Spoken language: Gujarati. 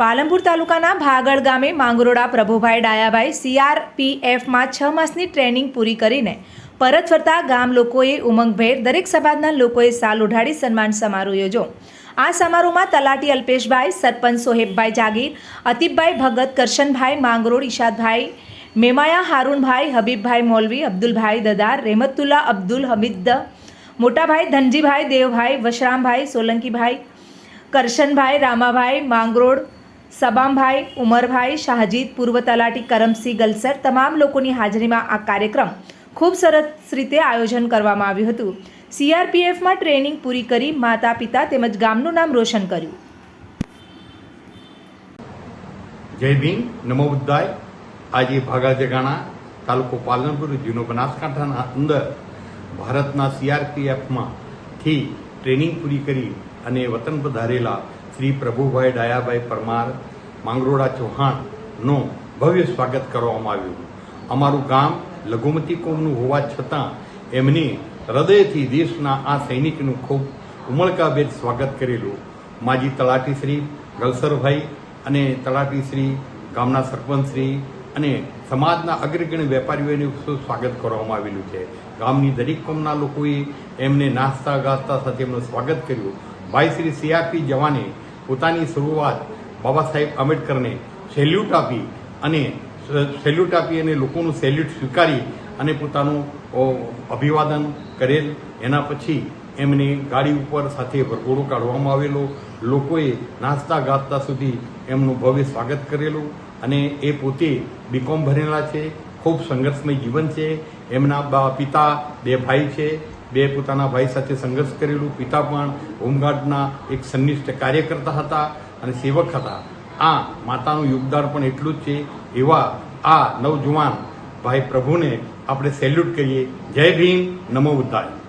પાલનપુર તાલુકાના ભાગળ ગામે માંગરોળા પ્રભુભાઈ ડાયાભાઈ સીઆરપીએફમાં છ માસની ટ્રેનિંગ પૂરી કરીને પરત ફરતા ગામ લોકોએ ઉમંગભેર દરેક સમાજના લોકોએ સાલ ઉઢાડી સન્માન સમારોહ યોજો આ સમારોહમાં તલાટી અલ્પેશભાઈ, સરપંચ સોહેબભાઈ જાગીર અતિબભાઈ ભગત, કરશનભાઈ માંગરોળ, ઈશાદભાઈ મેમાયા, હારૂનભાઈ, હબીબભાઈ મૌલવી, અબ્દુલભાઈ દદાર રહેમતુલ્લા અબ્દુલ, હમીદ મોટાભાઈ ધનજીભાઈ, દેવભાઈ, વશરામભાઈ, સોલંકીભાઈ, કરશનભાઈ, રામાભાઈ, માંગરોળ સબામભાઈ, ઉમરભાઈ, શાહજીત પૂર્વ તલાટી કરમસિંહ, ગલસર તમામ લોકોની હાજરીમાં આ કાર્યક્રમ ખૂબ સરસ રીતે આયોજન કરવામાં આવ્યું હતું. સીઆરપીએફમાં ટ્રેનિંગ પૂરી કરી માતા પિતા તેમજ ગામનું નામ રોશન કર્યું. જય ભીમ, નમો બુદ્ધાય. આજે ભાગા જગાણા તાલુકો પાલનપુર, જિલ્લો બનાસકાંઠાના અંદર ભારતના સીઆરપીએફમાં થી ટ્રેનિંગ પૂરી કરી અને વતન પધારેલા શ્રી પ્રભુભાઈ ડાયાભાઈ પરમાર, માંગરોળા ચૌહાણનો ભવ્ય સ્વાગત કરવામાં આવ્યું. અમારું ગામ લઘુમતી કોમનું હોવા છતાં એમની હૃદયથી દેશના આ સૈનિકનું ખૂબ ઉમળકાભેર સ્વાગત કરેલું. માજી તલાટી શ્રી ગલસરભાઈ અને તલાટી શ્રી ગામના સરપંચશ્રી અને સમાજના અગ્રગણ્ય વેપારીઓનું સ્વાગત કરવામાં આવેલું છે. ગામની દરેક કોમના લોકોએ એમને નાસ્તા ગાસ્તા સાથે એમનું સ્વાગત કર્યું. ભાઈ શ્રી સીઆરપી જવાને પોતાની શરૂઆત બાબા સાહેબ આંબેડકરને સેલ્યુટ આપી અને સેલ્યુટ આપી અને લોકોનું સેલ્યુટ સ્વીકારી અને પોતાનું અભિવાદન કરેલ. એના પછી એમને ગાડી ઉપર સાથે વરઘોડો કાઢવામાં આવેલો. લોકોએ નાસ્તા ગાસ્તા સુધી એમનું ભવ્ય સ્વાગત કરેલું અને એ પોતે બીકોમ ભરેલા છે. ખૂબ સંઘર્ષમય જીવન છે. એમના બા પિતા બે ભાઈ છે. બે પોતાના ભાઈ સાથે સંઘર્ષ કરેલું. પિતા પણ હોમગાર્ડના એક સંનિષ્ઠ કાર્યકર્તા હતા અને સેવક હતા. આ માતાનું યોગદાન પણ એટલું જ છે. એવા આ નવજુવાન ભાઈ પ્રભુને આપણે સેલ્યુટ કરીએ. જય ભીમ, નમો બુદ્ધાય.